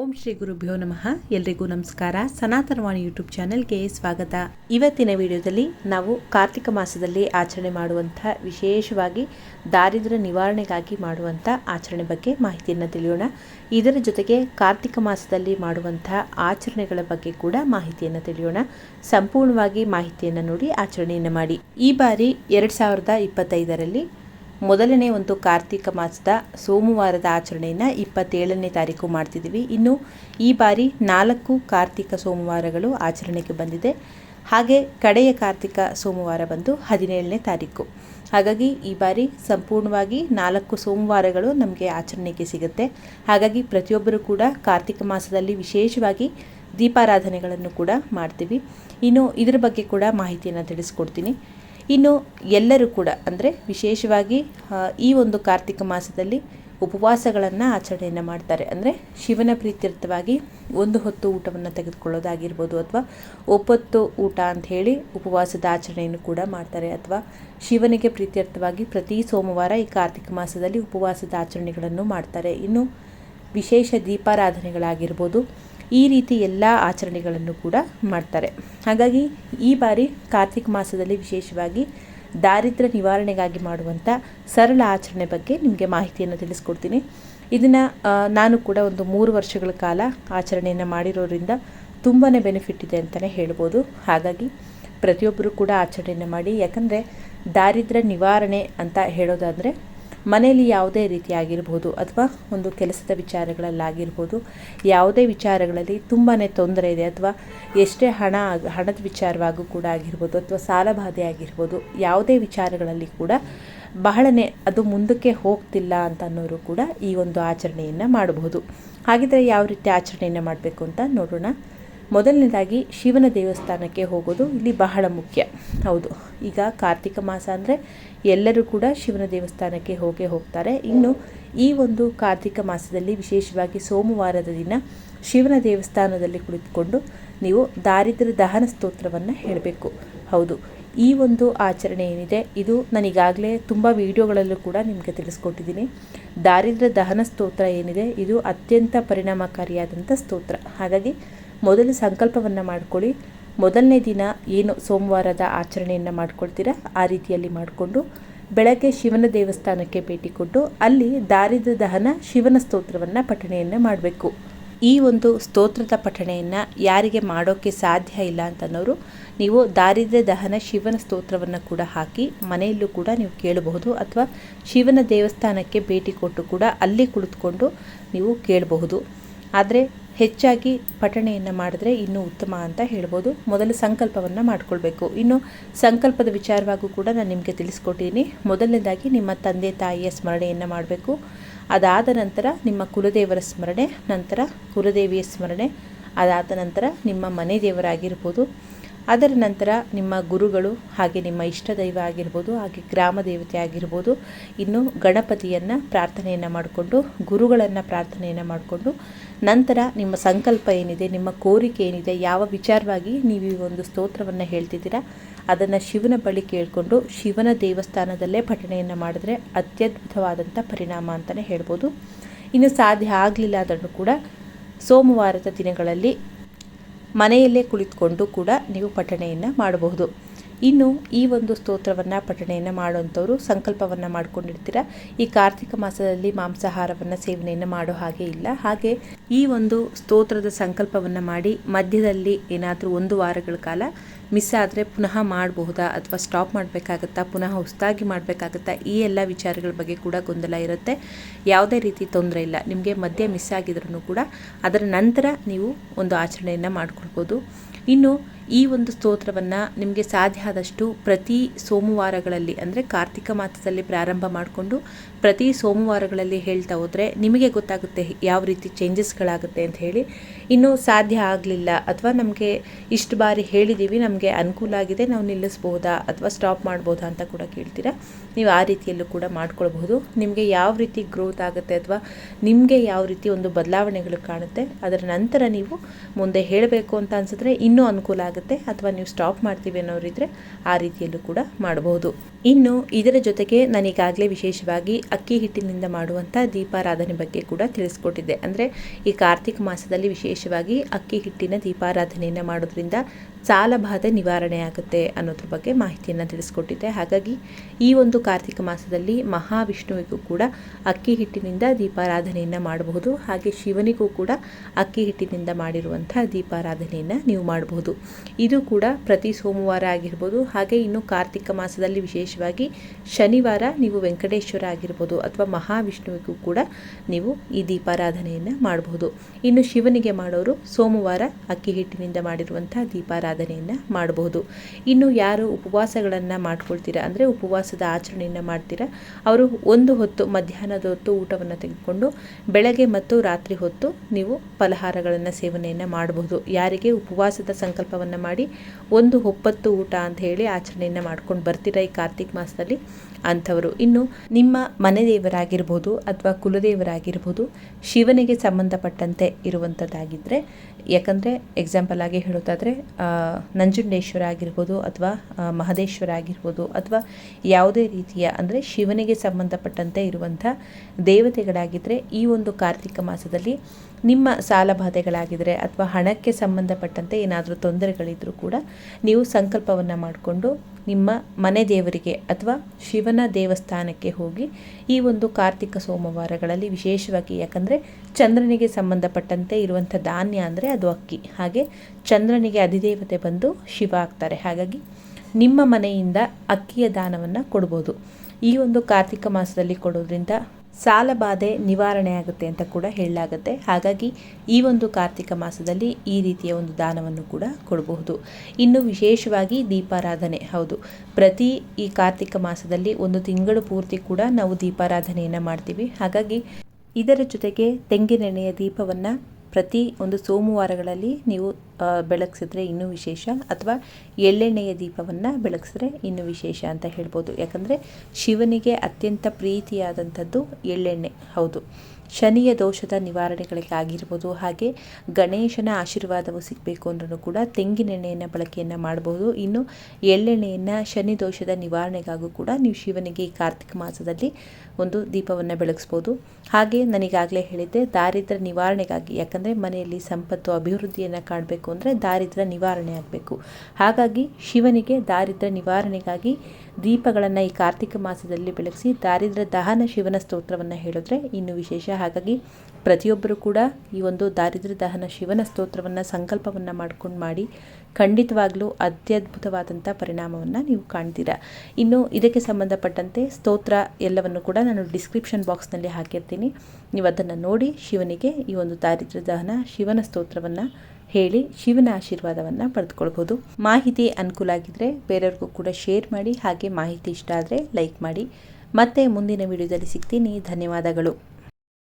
ಓಂ ಶ್ರೀ ಗುರುಭ್ಯೋ ನಮಃ. ಎಲ್ರಿಗೂ ನಮಸ್ಕಾರ. ಸನಾತನವಾಣಿ ಯೂಟ್ಯೂಬ್ ಚಾನೆಲ್ಗೆ ಸ್ವಾಗತ. ಇವತ್ತಿನ ವಿಡಿಯೋದಲ್ಲಿ ನಾವು ಕಾರ್ತಿಕ ಮಾಸದಲ್ಲಿ ಆಚರಣೆ ಮಾಡುವಂಥ ವಿಶೇಷವಾಗಿ ದಾರಿದ್ರ್ಯ ನಿವಾರಣೆಗಾಗಿ ಮಾಡುವಂಥ ಆಚರಣೆ ಬಗ್ಗೆ ಮಾಹಿತಿಯನ್ನು ತಿಳಿಯೋಣ. ಇದರ ಜೊತೆಗೆ ಕಾರ್ತಿಕ ಮಾಸದಲ್ಲಿ ಮಾಡುವಂಥ ಆಚರಣೆಗಳ ಬಗ್ಗೆ ಕೂಡ ಮಾಹಿತಿಯನ್ನು ತಿಳಿಯೋಣ. ಸಂಪೂರ್ಣವಾಗಿ ಮಾಹಿತಿಯನ್ನು ನೋಡಿ ಆಚರಣೆಯನ್ನು ಮಾಡಿ. ಈ ಬಾರಿ ಎರಡು ಸಾವಿರದ ಇಪ್ಪತ್ತೈದರಲ್ಲಿ ಮೊದಲನೇ ಒಂದು ಕಾರ್ತಿಕ ಮಾಸದ ಸೋಮವಾರದ ಆಚರಣೆಯನ್ನು ಇಪ್ಪತ್ತೇಳನೇ ತಾರೀಕು ಮಾಡ್ತಿದ್ದೀವಿ. ಇನ್ನು ಈ ಬಾರಿ ನಾಲ್ಕು ಕಾರ್ತಿಕ ಸೋಮವಾರಗಳು ಆಚರಣೆಗೆ ಬಂದಿದೆ. ಹಾಗೆ ಕಡೆಯ ಕಾರ್ತಿಕ ಸೋಮವಾರ ಬಂದು ಹದಿನೇಳನೇ ತಾರೀಕು. ಹಾಗಾಗಿ ಈ ಬಾರಿ ಸಂಪೂರ್ಣವಾಗಿ ನಾಲ್ಕು ಸೋಮವಾರಗಳು ನಮಗೆ ಆಚರಣೆಗೆ ಸಿಗುತ್ತೆ. ಹಾಗಾಗಿ ಪ್ರತಿಯೊಬ್ಬರು ಕೂಡ ಕಾರ್ತಿಕ ಮಾಸದಲ್ಲಿ ವಿಶೇಷವಾಗಿ ದೀಪಾರಾಧನೆಗಳನ್ನು ಕೂಡ ಮಾಡ್ತೀವಿ. ಇನ್ನು ಇದರ ಬಗ್ಗೆ ಕೂಡ ಮಾಹಿತಿಯನ್ನು ತಿಳಿಸ್ಕೊಡ್ತೀನಿ. ಇನ್ನು ಎಲ್ಲರೂ ಕೂಡ, ಅಂದರೆ ವಿಶೇಷವಾಗಿ ಈ ಒಂದು ಕಾರ್ತಿಕ ಮಾಸದಲ್ಲಿ ಉಪವಾಸಗಳನ್ನು ಆಚರಣೆಯನ್ನು ಮಾಡ್ತಾರೆ. ಅಂದರೆ ಶಿವನ ಪ್ರೀತ್ಯರ್ಥವಾಗಿ ಒಂದು ಹೊತ್ತು ಊಟವನ್ನು ತೆಗೆದುಕೊಳ್ಳೋದಾಗಿರ್ಬೋದು ಅಥವಾ ಒಪ್ಪತ್ತು ಊಟ ಅಂತ ಹೇಳಿ ಉಪವಾಸದ ಆಚರಣೆಯನ್ನು ಕೂಡ ಮಾಡ್ತಾರೆ. ಅಥವಾ ಶಿವನಿಗೆ ಪ್ರೀತ್ಯರ್ಥವಾಗಿ ಪ್ರತಿ ಸೋಮವಾರ ಈ ಕಾರ್ತಿಕ ಮಾಸದಲ್ಲಿ ಉಪವಾಸದ ಆಚರಣೆಗಳನ್ನು ಮಾಡ್ತಾರೆ. ಇನ್ನು ವಿಶೇಷ ದೀಪಾರಾಧನೆಗಳಾಗಿರ್ಬೋದು ಈ ರೀತಿ ಎಲ್ಲ ಆಚರಣೆಗಳನ್ನು ಕೂಡ ಮಾಡ್ತಾರೆ. ಹಾಗಾಗಿ ಈ ಬಾರಿ ಕಾರ್ತಿಕ ಮಾಸದಲ್ಲಿ ವಿಶೇಷವಾಗಿ ದಾರಿದ್ರ್ಯ ನಿವಾರಣೆಗಾಗಿ ಮಾಡುವಂಥ ಸರಳ ಆಚರಣೆ ಬಗ್ಗೆ ನಿಮಗೆ ಮಾಹಿತಿಯನ್ನು ತಿಳಿಸ್ಕೊಡ್ತೀನಿ. ಇದನ್ನು ನಾನು ಕೂಡ ಒಂದು ಮೂರು ವರ್ಷಗಳ ಕಾಲ ಆಚರಣೆಯನ್ನು ಮಾಡಿರೋದ್ರಿಂದ ತುಂಬಾ ಬೆನಿಫಿಟ್ ಇದೆ ಅಂತಲೇ ಹೇಳ್ಬೋದು. ಹಾಗಾಗಿ ಪ್ರತಿಯೊಬ್ಬರು ಕೂಡ ಆಚರಣೆಯನ್ನು ಮಾಡಿ, ಯಾಕಂದರೆ ದಾರಿದ್ರ್ಯ ನಿವಾರಣೆ ಅಂತ ಹೇಳೋದಾದರೆ ಮನೆಯಲ್ಲಿ ಯಾವುದೇ ರೀತಿಯಾಗಿರ್ಬೋದು ಅಥವಾ ಒಂದು ಕೆಲಸದ ವಿಚಾರಗಳಲ್ಲಾಗಿರ್ಬೋದು, ಯಾವುದೇ ವಿಚಾರಗಳಲ್ಲಿ ತುಂಬಾ ತೊಂದರೆ ಇದೆ ಅಥವಾ ಎಷ್ಟೇ ಹಣ ಹಣದ ವಿಚಾರವಾಗೂ ಕೂಡ ಆಗಿರ್ಬೋದು ಅಥವಾ ಸಾಲಬಾಧೆ ಆಗಿರ್ಬೋದು, ಯಾವುದೇ ವಿಚಾರಗಳಲ್ಲಿ ಕೂಡ ಬಹಳನೇ ಅದು ಮುಂದಕ್ಕೆ ಹೋಗ್ತಿಲ್ಲ ಅಂತ ಅನ್ನೋರು ಕೂಡ ಈ ಒಂದು ಆಚರಣೆಯನ್ನು ಮಾಡಬಹುದು. ಹಾಗಿದ್ರೆ ಯಾವ ರೀತಿ ಆಚರಣೆಯನ್ನು ಮಾಡಬೇಕು ಅಂತ ನೋಡೋಣ. ಮೊದಲನೇದಾಗಿ ಶಿವನ ದೇವಸ್ಥಾನಕ್ಕೆ ಹೋಗೋದು ಇಲ್ಲಿ ಬಹಳ ಮುಖ್ಯ. ಹೌದು, ಈಗ ಕಾರ್ತಿಕ ಮಾಸ ಅಂದರೆ ಎಲ್ಲರೂ ಕೂಡ ಶಿವನ ದೇವಸ್ಥಾನಕ್ಕೆ ಹೋಗೇ ಹೋಗ್ತಾರೆ. ಇನ್ನು ಈ ಒಂದು ಕಾರ್ತಿಕ ಮಾಸದಲ್ಲಿ ವಿಶೇಷವಾಗಿ ಸೋಮವಾರದ ದಿನ ಶಿವನ ದೇವಸ್ಥಾನದಲ್ಲಿ ಕುಳಿತುಕೊಂಡು ನೀವು ದಾರಿದ್ರ ದಹನ ಸ್ತೋತ್ರವನ್ನು ಹೇಳಬೇಕು. ಹೌದು, ಈ ಒಂದು ಆಚರಣೆ ಏನಿದೆ, ಇದು ನನಗಾಗಲೇ ತುಂಬ ವಿಡಿಯೋಗಳಲ್ಲೂ ಕೂಡ ನಿಮಗೆ ತಿಳಿಸ್ಕೊಟ್ಟಿದ್ದೀನಿ. ದಾರಿದ್ರ ದಹನ ಸ್ತೋತ್ರ ಏನಿದೆ, ಇದು ಅತ್ಯಂತ ಪರಿಣಾಮಕಾರಿಯಾದಂಥ ಸ್ತೋತ್ರ. ಹಾಗಾಗಿ ಮೊದಲು ಸಂಕಲ್ಪವನ್ನು ಮಾಡ್ಕೊಳ್ಳಿ. ಮೊದಲನೇ ದಿನ ಏನು ಸೋಮವಾರದ ಆಚರಣೆಯನ್ನು ಮಾಡ್ಕೊಳ್ತೀರಾ? ಆ ರೀತಿಯಲ್ಲಿ ಮಾಡಿಕೊಂಡು ಬೆಳಗ್ಗೆ ಶಿವನ ದೇವಸ್ಥಾನಕ್ಕೆ ಭೇಟಿ ಕೊಟ್ಟು ಅಲ್ಲಿ ದಾರಿದ ದಹನ ಶಿವನ ಸ್ತೋತ್ರವನ್ನು ಪಠಣೆಯನ್ನು ಮಾಡಬೇಕು. ಈ ಒಂದು ಸ್ತೋತ್ರದ ಪಠಣೆಯನ್ನು ಯಾರಿಗೆ ಮಾಡೋಕ್ಕೆ ಸಾಧ್ಯ ಇಲ್ಲ ಅಂತನೋರು ನೀವು ದಾರಿದ್ರ್ಯ ದಹನ ಶಿವನ ಸ್ತೋತ್ರವನ್ನು ಕೂಡ ಹಾಕಿ ಮನೆಯಲ್ಲೂ ಕೂಡ ನೀವು ಕೇಳಬಹುದು ಅಥವಾ ಶಿವನ ದೇವಸ್ಥಾನಕ್ಕೆ ಭೇಟಿ ಕೊಟ್ಟು ಕೂಡ ಅಲ್ಲಿ ಕುಳಿತುಕೊಂಡು ನೀವು ಕೇಳಬಹುದು. ಆದರೆ ಹೆಚ್ಚಾಗಿ ಪಠಣೆಯನ್ನು ಮಾಡಿದ್ರೆ ಇನ್ನೂ ಉತ್ತಮ ಅಂತ ಹೇಳ್ಬೋದು. ಮೊದಲು ಸಂಕಲ್ಪವನ್ನು ಮಾಡಿಕೊಳ್ಬೇಕು. ಇನ್ನು ಸಂಕಲ್ಪದ ವಿಚಾರವಾಗೂ ಕೂಡ ನಾನು ನಿಮಗೆ ತಿಳಿಸ್ಕೊಟ್ಟಿದ್ದೀನಿ ಮೊದಲನೇದಾಗಿ ನಿಮ್ಮ ತಂದೆ ತಾಯಿಯ ಸ್ಮರಣೆಯನ್ನು ಮಾಡಬೇಕು. ಅದಾದ ನಂತರ ನಿಮ್ಮ ಕುಲದೇವರ ಸ್ಮರಣೆ, ನಂತರ ಕುಲದೇವಿಯ ಸ್ಮರಣೆ, ಅದಾದ ನಂತರ ನಿಮ್ಮ ಮನೆ ದೇವರಾಗಿರ್ಬೋದು. ಅದರ ನಂತರ ನಿಮ್ಮ ಗುರುಗಳು ಹಾಗೆ ನಿಮ್ಮ ಇಷ್ಟ ದೈವ ಆಗಿರ್ಬೋದು, ಹಾಗೆ ಗ್ರಾಮ ದೇವತೆ ಆಗಿರ್ಬೋದು. ಇನ್ನು ಗಣಪತಿಯನ್ನು ಪ್ರಾರ್ಥನೆಯನ್ನು ಮಾಡಿಕೊಂಡು, ಗುರುಗಳನ್ನು ಪ್ರಾರ್ಥನೆಯನ್ನು ಮಾಡಿಕೊಂಡು ನಂತರ ನಿಮ್ಮ ಸಂಕಲ್ಪ ಏನಿದೆ, ನಿಮ್ಮ ಕೋರಿಕೆ ಏನಿದೆ, ಯಾವ ವಿಚಾರವಾಗಿ ನೀವು ಈ ಒಂದು ಸ್ತೋತ್ರವನ್ನು ಹೇಳ್ತಿದ್ದೀರಾ, ಅದನ್ನು ಶಿವನ ಬಳಿ ಕೇಳಿಕೊಂಡು ಶಿವನ ದೇವಸ್ಥಾನದಲ್ಲೇ ಪಠಣೆಯನ್ನು ಮಾಡಿದ್ರೆ ಅತ್ಯದ್ಭುತವಾದಂಥ ಪರಿಣಾಮ ಅಂತಲೇ ಹೇಳ್ಬೋದು. ಇನ್ನು ಸಾಧ್ಯ ಆಗಲಿಲ್ಲ ಅದನ್ನು ಕೂಡ ಸೋಮವಾರದ ದಿನಗಳಲ್ಲಿ ಮನೆಯಲ್ಲೇ ಕುಳಿತುಕೊಂಡು ಕೂಡ ನೀವು ಪಠಣೆಯನ್ನು ಮಾಡಬಹುದು. ಇನ್ನು ಈ ಒಂದು ಸ್ತೋತ್ರವನ್ನು ಪಠಣೆಯನ್ನು ಮಾಡುವಂಥವ್ರು ಸಂಕಲ್ಪವನ್ನು ಮಾಡ್ಕೊಂಡಿರ್ತೀರ. ಈ ಕಾರ್ತಿಕ ಮಾಸದಲ್ಲಿ ಮಾಂಸಾಹಾರವನ್ನು ಸೇವನೆಯನ್ನು ಮಾಡೋ ಹಾಗೆ ಇಲ್ಲ. ಹಾಗೆ ಈ ಒಂದು ಸ್ತೋತ್ರದ ಸಂಕಲ್ಪವನ್ನು ಮಾಡಿ ಮಧ್ಯದಲ್ಲಿ ಏನಾದರೂ ಒಂದು ವಾರಗಳ ಕಾಲ ಮಿಸ್ ಆದರೆ ಪುನಃ ಮಾಡಬಹುದಾ ಅಥವಾ ಸ್ಟಾಪ್ ಮಾಡಬೇಕಾಗತ್ತಾ, ಪುನಃ ಹೊಸದಾಗಿ ಮಾಡಬೇಕಾಗತ್ತಾ, ಈ ಎಲ್ಲ ವಿಚಾರಗಳ ಬಗ್ಗೆ ಕೂಡ ಗೊಂದಲ ಇರುತ್ತೆ. ಯಾವುದೇ ರೀತಿ ತೊಂದರೆ ಇಲ್ಲ. ನಿಮಗೆ ಮಧ್ಯೆ ಮಿಸ್ ಆಗಿದ್ರೂ ಕೂಡ ಅದರ ನಂತರ ನೀವು ಒಂದು ಆಚರಣೆಯನ್ನು ಮಾಡ್ಕೊಳ್ಬೋದು. ಇನ್ನು ಈ ಒಂದು ಸ್ತೋತ್ರವನ್ನು ನಿಮಗೆ ಸಾಧ್ಯ ಆದಷ್ಟು ಪ್ರತಿ ಸೋಮವಾರಗಳಲ್ಲಿ, ಅಂದರೆ ಕಾರ್ತಿಕ ಮಾಸದಲ್ಲಿ ಪ್ರಾರಂಭ ಮಾಡಿಕೊಂಡು ಪ್ರತಿ ಸೋಮವಾರಗಳಲ್ಲಿ ಹೇಳ್ತಾ ಹೋದರೆ ನಿಮಗೆ ಗೊತ್ತಾಗುತ್ತೆ ಯಾವ ರೀತಿ ಚೇಂಜಸ್ಗಳಾಗುತ್ತೆ ಅಂತ ಹೇಳಿ. ಇನ್ನೂ ಸಾಧ್ಯ ಆಗಲಿಲ್ಲ ಅಥವಾ ನಮಗೆ ಇಷ್ಟು ಬಾರಿ ಹೇಳಿದ್ದೀವಿ, ನಮಗೆ ಅನುಕೂಲ ಆಗಿದೆ, ನಾವು ನಿಲ್ಲಿಸ್ಬೋದಾ ಅಥವಾ ಸ್ಟಾಪ್ ಮಾಡ್ಬೋದಾ ಅಂತ ಕೂಡ ಕೇಳ್ತೀರಾ? ನೀವು ಆ ರೀತಿಯಲ್ಲೂ ಕೂಡ ಮಾಡ್ಕೊಳ್ಬಹುದು. ನಿಮಗೆ ಯಾವ ರೀತಿ ಗ್ರೋತ್ ಆಗುತ್ತೆ ಅಥವಾ ನಿಮಗೆ ಯಾವ ರೀತಿ ಒಂದು ಬದಲಾವಣೆಗಳು ಕಾಣುತ್ತೆ, ಅದರ ನಂತರ ನೀವು ಮುಂದೆ ಹೇಳಬೇಕು ಅಂತ ಅನಿಸಿದ್ರೆ ಇನ್ನೂ ಅನುಕೂಲ ಆಗುತ್ತೆ ಅಥವಾ ನೀವು ಸ್ಟಾಪ್ ಮಾಡ್ತೀವಿ ಅನ್ನೋರಿದ್ರೆ ಆ ರೀತಿಯಲ್ಲೂ ಕೂಡ ಮಾಡಬಹುದು ಇನ್ನು ಇದರ ಜೊತೆಗೆ ನಾನೀಗಾಗಲೇ ವಿಶೇಷವಾಗಿ ಅಕ್ಕಿ ಹಿಟ್ಟಿನಿಂದ ಮಾಡುವಂಥ ದೀಪಾರಾಧನೆ ಬಗ್ಗೆ ಕೂಡ ತಿಳಿಸ್ಕೊಟ್ಟಿದ್ದೆ. ಅಂದರೆ ಈ ಕಾರ್ತಿಕ ಮಾಸದಲ್ಲಿ ವಿಶೇಷವಾಗಿ ಅಕ್ಕಿ ಹಿಟ್ಟಿನ ದೀಪಾರಾಧನೆಯನ್ನು ಮಾಡೋದ್ರಿಂದ ಸಾಲಬಾಧೆ ನಿವಾರಣೆ ಆಗುತ್ತೆ ಅನ್ನೋದ್ರ ಬಗ್ಗೆ ಮಾಹಿತಿಯನ್ನು ತಿಳಿಸ್ಕೊಟ್ಟಿದೆ ಹಾಗಾಗಿ ಈ ಒಂದು ಕಾರ್ತಿಕ ಮಾಸದಲ್ಲಿ ಮಹಾವಿಷ್ಣುವಿಗೂ ಕೂಡ ಅಕ್ಕಿ ಹಿಟ್ಟಿನಿಂದ ದೀಪಾರಾಧನೆಯನ್ನು ಮಾಡಬಹುದು. ಹಾಗೆ ಶಿವನಿಗೂ ಕೂಡ ಅಕ್ಕಿ ಹಿಟ್ಟಿನಿಂದ ಮಾಡಿರುವಂಥ ದೀಪಾರಾಧನೆಯನ್ನು ನೀವು ಮಾಡಬಹುದು. ಇದು ಕೂಡ ಪ್ರತಿ ಸೋಮವಾರ ಆಗಿರ್ಬೋದು, ಹಾಗೆ ಇನ್ನು ಕಾರ್ತಿಕ ಮಾಸದಲ್ಲಿ ವಿಶೇಷವಾಗಿ ಶನಿವಾರ ನೀವು ವೆಂಕಟೇಶ್ವರ ಆಗಿರ್ಬೋದು ಅಥವಾ ಮಹಾವಿಷ್ಣುವಿಗೂ ಕೂಡ ನೀವು ಈ ದೀಪಾರಾಧನೆಯನ್ನು ಮಾಡಬಹುದು. ಇನ್ನು ಶಿವನಿಗೆ ಮಾಡೋರು ಸೋಮವಾರ ಅಕ್ಕಿ ಹಿಟ್ಟಿನಿಂದ ಮಾಡಿರುವಂಥ ದೀಪಾರಾಧನೆ. ಆರಾಧನೆಯನ್ನು ಮಾಡಬಹುದು. ಇನ್ನು ಯಾರು ಉಪವಾಸಗಳನ್ನು ಮಾಡ್ಕೊಳ್ತೀರಾ? ಅಂದರೆ ಉಪವಾಸದ ಆಚರಣೆಯನ್ನು ಮಾಡ್ತೀರಾ? ಅವರು ಒಂದು ಹೊತ್ತು ಮಧ್ಯಾಹ್ನದ ಹೊತ್ತು ಊಟವನ್ನು ತೆಗೆದುಕೊಂಡು ಬೆಳಗ್ಗೆ ಮತ್ತು ರಾತ್ರಿ ಹೊತ್ತು ನೀವು ಫಲಹಾರಗಳನ್ನು ಸೇವನೆಯನ್ನು ಮಾಡಬಹುದು. ಯಾರಿಗೆ ಉಪವಾಸದ ಸಂಕಲ್ಪವನ್ನು ಮಾಡಿ ಒಂದು ಒಪ್ಪತ್ತು ಊಟ ಅಂತ ಹೇಳಿ ಆಚರಣೆಯನ್ನು ಮಾಡ್ಕೊಂಡು ಬರ್ತೀರಾ ಈ ಕಾರ್ತಿಕ್ ಮಾಸದಲ್ಲಿ? ಅಂಥವರು. ಇನ್ನು ನಿಮ್ಮ ಮನೆ ದೇವರಾಗಿರ್ಬೋದು ಅಥವಾ ಕುಲದೇವರಾಗಿರ್ಬೋದು ಶಿವನಿಗೆ ಸಂಬಂಧಪಟ್ಟಂತೆ ಇರುವಂಥದ್ದಾಗಿದ್ದರೆ ಯಾಕಂದರೆ ಎಕ್ಸಾಂಪಲ್ ಆಗಿ ಹೇಳೋದಾದರೆ ನಂಜುಂಡೇಶ್ವರ ಆಗಿರ್ಬೋದು ಅಥವಾ ಮಹದೇಶ್ವರ ಆಗಿರ್ಬೋದು ಅಥವಾ ಯಾವುದೇ ರೀತಿಯ ಅಂದರೆ ಶಿವನಿಗೆ ಸಂಬಂಧಪಟ್ಟಂತೆ ಇರುವಂಥ ದೇವತೆಗಳಾಗಿದ್ದರೆ ಈ ಒಂದು ಕಾರ್ತಿಕ ಮಾಸದಲ್ಲಿ ನಿಮ್ಮ ಸಾಲಬಾಧೆಗಳಾಗಿದ್ದರೆ ಅಥವಾ ಹಣಕ್ಕೆ ಸಂಬಂಧಪಟ್ಟಂತೆ ಏನಾದರೂ ತೊಂದರೆಗಳಿದ್ದರೂ ಕೂಡ ನೀವು ಸಂಕಲ್ಪವನ್ನು ಮಾಡಿಕೊಂಡು ನಿಮ್ಮ ಮನೆ ದೇವರಿಗೆ ಅಥವಾ ಶಿವನ ದೇವಸ್ಥಾನಕ್ಕೆ ಹೋಗಿ ಈ ಒಂದು ಕಾರ್ತಿಕ ಸೋಮವಾರಗಳಲ್ಲಿ ವಿಶೇಷವಾಗಿ ಯಾಕಂದರೆ ಚಂದ್ರನಿಗೆ ಸಂಬಂಧಪಟ್ಟಂತೆ ಇರುವಂಥ ಧಾನ್ಯ ಅಂದರೆ ಅದು ಅಕ್ಕಿ. ಹಾಗೆ ಚಂದ್ರನಿಗೆ ಅಧಿದೇವತೆ ಬಂದು ಶಿವ ಆಗ್ತಾರೆ. ಹಾಗಾಗಿ ನಿಮ್ಮ ಮನೆಯಿಂದ ಅಕ್ಕಿಯ ದಾನವನ್ನು ಕೊಡ್ಬೋದು. ಈ ಒಂದು ಕಾರ್ತಿಕ ಮಾಸದಲ್ಲಿ ಕೊಡೋದ್ರಿಂದ ಸಾಲಬಾಧೆ ನಿವಾರಣೆ ಆಗುತ್ತೆ ಅಂತ ಕೂಡ ಹೇಳಲಾಗುತ್ತೆ. ಹಾಗಾಗಿ ಈ ಒಂದು ಕಾರ್ತಿಕ ಮಾಸದಲ್ಲಿ ಈ ರೀತಿಯ ಒಂದು ದಾನವನ್ನು ಕೂಡ ಕೊಡಬಹುದು. ಇನ್ನು ವಿಶೇಷವಾಗಿ ದೀಪಾರಾಧನೆ. ಹೌದು, ಪ್ರತಿ ಈ ಕಾರ್ತಿಕ ಮಾಸದಲ್ಲಿ ಒಂದು ತಿಂಗಳು ಪೂರ್ತಿ ಕೂಡ ನಾವು ದೀಪಾರಾಧನೆಯನ್ನು ಮಾಡ್ತೀವಿ. ಹಾಗಾಗಿ ಇದರ ಜೊತೆಗೆ ತೆಂಗಿನೆಣ್ಣೆಯ ದೀಪವನ್ನು ಪ್ರತಿ ಒಂದು ಸೋಮವಾರಗಳಲ್ಲಿ ನೀವು ಬೆಳಗಿಸಿದ್ರೆ ಇನ್ನೂ ವಿಶೇಷ, ಅಥವಾ ಎಳ್ಳೆಣ್ಣೆಯ ದೀಪವನ್ನು ಬೆಳಗಿಸಿದ್ರೆ ಇನ್ನೂ ವಿಶೇಷ ಅಂತ ಹೇಳ್ಬೋದು. ಯಾಕಂದರೆ ಶಿವನಿಗೆ ಅತ್ಯಂತ ಪ್ರೀತಿಯಾದಂಥದ್ದು ಎಳ್ಳೆಣ್ಣೆ. ಹೌದು. ಶನಿಯ ದೋಷದ ನಿವಾರಣೆಗಳಿಗಾಗಿರ್ಬೋದು, ಹಾಗೆ ಗಣೇಶನ ಆಶೀರ್ವಾದವು ಸಿಗಬೇಕು ಅಂದ್ರೂ ಕೂಡ ತೆಂಗಿನೆಣ್ಣೆಯನ್ನು ಬಳಕೆಯನ್ನು ಮಾಡಬಹುದು ಇನ್ನು ಎಳ್ಳೆಣ್ಣೆಯನ್ನು ಶನಿ ದೋಷದ ನಿವಾರಣೆಗಾಗೂ ಕೂಡ ನೀವು ಶಿವನಿಗೆ ಈ ಕಾರ್ತಿಕ ಮಾಸದಲ್ಲಿ ಒಂದು ದೀಪವನ್ನು ಬೆಳಗಿಸ್ಬೋದು. ಹಾಗೆ ನನಗಾಗಲೇ ಹೇಳಿದ್ದೆ, ದಾರಿದ್ರ್ಯ ನಿವಾರಣೆಗಾಗಿ, ಯಾಕಂದರೆ ಮನೆಯಲ್ಲಿ ಸಂಪತ್ತು, ಅಭಿವೃದ್ಧಿಯನ್ನು ಕಾಣಬೇಕು ಅಂದರೆ ದಾರಿದ್ರ್ಯ ನಿವಾರಣೆ ಆಗಬೇಕು. ಹಾಗಾಗಿ ಶಿವನಿಗೆ ದಾರಿದ್ರ್ಯ ನಿವಾರಣೆಗಾಗಿ ದೀಪಗಳನ್ನು ಈ ಕಾರ್ತಿಕ ಮಾಸದಲ್ಲಿ ಬೆಳಗಿಸಿ ದಾರಿದ್ರ್ಯ ದಹನ ಶಿವನ ಸ್ತೋತ್ರವನ್ನು ಹೇಳಿದ್ರೆ ಇನ್ನು ವಿಶೇಷ. ಹಾಗಾಗಿ ಪ್ರತಿಯೊಬ್ಬರು ಕೂಡ ಈ ಒಂದು ದಾರಿದ್ರ್ಯ ದಹನ ಶಿವನ ಸ್ತೋತ್ರವನ್ನು, ಸಂಕಲ್ಪವನ್ನು ಮಾಡ್ಕೊಂಡು ಮಾಡಿ ಖಂಡಿತವಾಗ್ಲೂ ಅತ್ಯದ್ಭುತವಾದಂಥ ಪರಿಣಾಮವನ್ನು ನೀವು ಕಾಣ್ತೀರಾ. ಇನ್ನು ಇದಕ್ಕೆ ಸಂಬಂಧಪಟ್ಟಂತೆ ಸ್ತೋತ್ರ ಎಲ್ಲವನ್ನು ಕೂಡ ನಾನು ಡಿಸ್ಕ್ರಿಪ್ಷನ್ ಬಾಕ್ಸ್ನಲ್ಲಿ ಹಾಕಿರ್ತೀನಿ. ನೀವು ಅದನ್ನು ನೋಡಿ ಶಿವನಿಗೆ ಈ ಒಂದು ದಾರಿದ್ರ್ಯ ದಹನ ಶಿವನ ಸ್ತೋತ್ರವನ್ನು ಹೇಳಿ ಶಿವನ ಆಶೀರ್ವಾದವನ್ನು ಪಡೆದುಕೊಳ್ಬೋದು ಮಾಹಿತಿ ಅನುಕೂಲ ಆಗಿದ್ದರೆ ಬೇರೆಯವ್ರಿಗೂ ಕೂಡ ಶೇರ್ ಮಾಡಿ, ಹಾಗೆ ಮಾಹಿತಿ ಇಷ್ಟ ಆದರೆ ಲೈಕ್ ಮಾಡಿ. ಮತ್ತೆ ಮುಂದಿನ ವಿಡಿಯೋದಲ್ಲಿ ಸಿಗ್ತೀನಿ. ಧನ್ಯವಾದಗಳು.